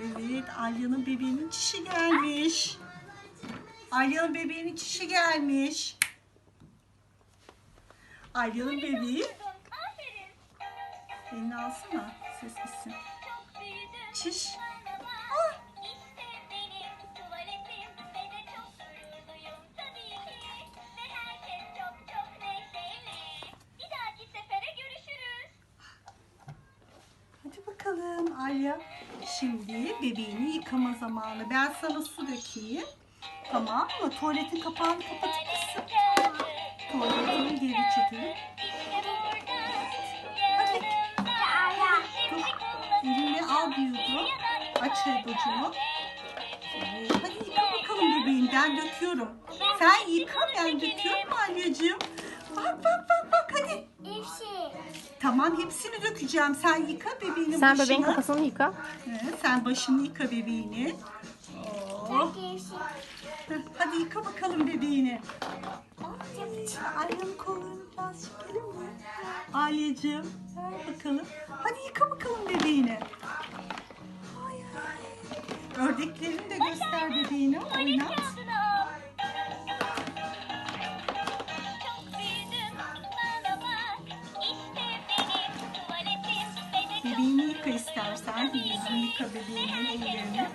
Evet, Alya'nın bebeğinin çişi gelmiş. Alya'nın bebeğinin çişi gelmiş. Alya'nın bebeği. Elini alsana. Ses gitsin. Çiş. Bakalım Alya. Şimdi bebeğini yıkama zamanı. Ben sana su dökeyim. Tamam mı? Tuvaletin kapağını kapatıp mısın? Tuvaletini geri çekelim. Hadi. Dur. Elini al yudum. Aç Evet, hadi yıka bakalım bebeğim. Ben döküyorum. Sen yıka ben döküyorum Alyacığım. Tamam hepsini dökeceğim. Sen yıka bebeğinin Sen başını. bebeğin kafasını yıka. Evet, sen başını yıka bebeğini. Oh. Heh, Hadi yıka bakalım bebeğini. Alya'nın kollarını biraz çekelim mi? Ver bakalım. Hadi yıka bakalım bebeğini. Ay, ay. Ördeklerini de göster bebeğine. Oynat. Bebeğini yıka istersen. Yüzünü yıka bebeğinin ellerini.